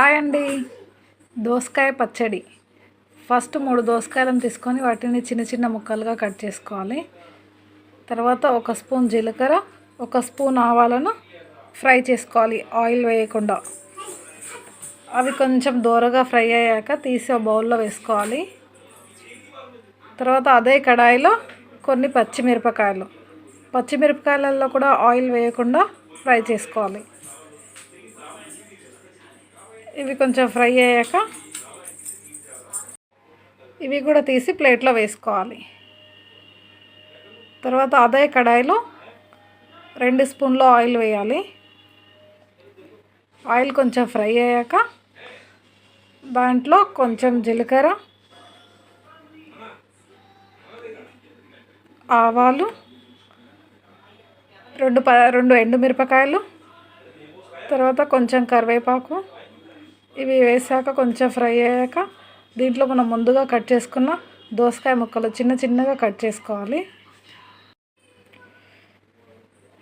Hi అండి దోసకాయ పచ్చడి. ఫస్ట్ మూడు దోసకాయలను తీసుకొని వాటిని చిన్న చిన్న ముక్కలుగా కట్ చేసుకోవాలి. తర్వాత ఒక స్పూన్ జీలకర్ర ఒక స్పూన్ ఆవాలను ఫ్రై చేసుకోవాలి. ఆయిల్ వేయకుండా. అవి కొంచెం దూరగా ఫ్రై అయ్యాక తీసి బౌల్లో వేసుకోవాలి. తర్వాత అదే కడాయిలో కొన్ని పచ్చిమిరపకాయలు. పచ్చిమిరపకాయలలో కూడా ఆయిల్ వేయకుండా ఫ్రై చేసుకోవాలి. ఇవి కొంచెం ఫ్రై అయ్యాక ఇవి కూడా తీసి ప్లేట్లో వేసుకోవాలి. తర్వాత అదే కడాయిలో రెండు స్పూన్లు ఆయిల్ వేయాలి. ఆయిల్ కొంచెం ఫ్రై అయ్యాక దాంట్లో కొంచెం జీలకర్ర ఆవాలు రెండు ప రెండు ఎండుమిరపకాయలు తర్వాత కొంచెం కరివేపాకు ఇవి వేసాక కొంచెం ఫ్రై అయ్యాక దీంట్లో మనం ముందుగా కట్ చేసుకున్న దోసకాయ ముక్కలు చిన్న చిన్నగా కట్ చేసుకోవాలి.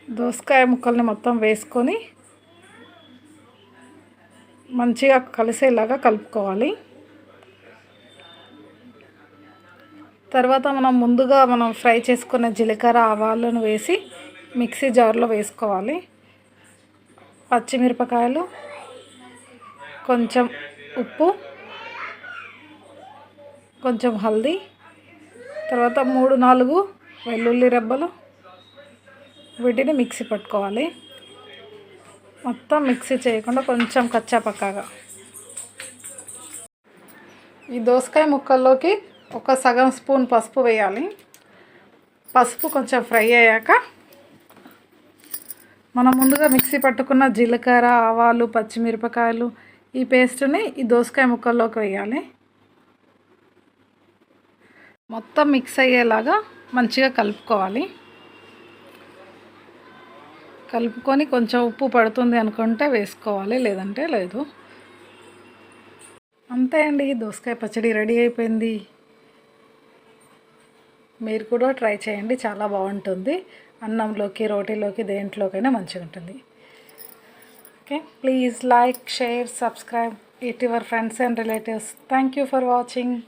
దోసకాయ ముక్కల్ని మొత్తం వేసుకొని మంచిగా కలిసేలాగా కలుపుకోవాలి. తర్వాత మనం ముందుగా మనం ఫ్రై చేసుకున్న జీలకర్ర ఆవాలను వేసి మిక్సీ జార్లో వేసుకోవాలి. పచ్చిమిరపకాయలు కొంచెం ఉప్పు కొంచెం హల్దీ తర్వాత మూడు నాలుగు వెల్లుల్లి రెబ్బలు వీటిని మిక్సీ పట్టుకోవాలి. మొత్తం మిక్సీ చేయకుండా కొంచెం కచ్చా పక్కాగా ఈ దోసకాయ ముక్కల్లోకి ఒక సగం స్పూన్ పసుపు వేయాలి. పసుపు కొంచెం ఫ్రై అయ్యాక మనం ముందుగా మిక్సీ పట్టుకున్న జీలకర్ర ఆవాలు పచ్చిమిరపకాయలు ఈ పేస్ట్ని ఈ దోసకాయ ముక్కల్లోకి వేయాలి. మొత్తం మిక్స్ అయ్యేలాగా మంచిగా కలుపుకోవాలి. కలుపుకొని కొంచెం ఉప్పు పడుతుంది అనుకుంటే వేసుకోవాలి లేదంటే లేదు. అంతే అండి దోసకాయ పచ్చడి రెడీ అయిపోయింది. మీరు కూడా ట్రై చేయండి చాలా బాగుంటుంది. అన్నంలోకి రోటీలోకి దేంట్లోకైనా మంచిగా ఉంటుంది okay? Please like share subscribe it to your friends and relatives. Thank you for watching.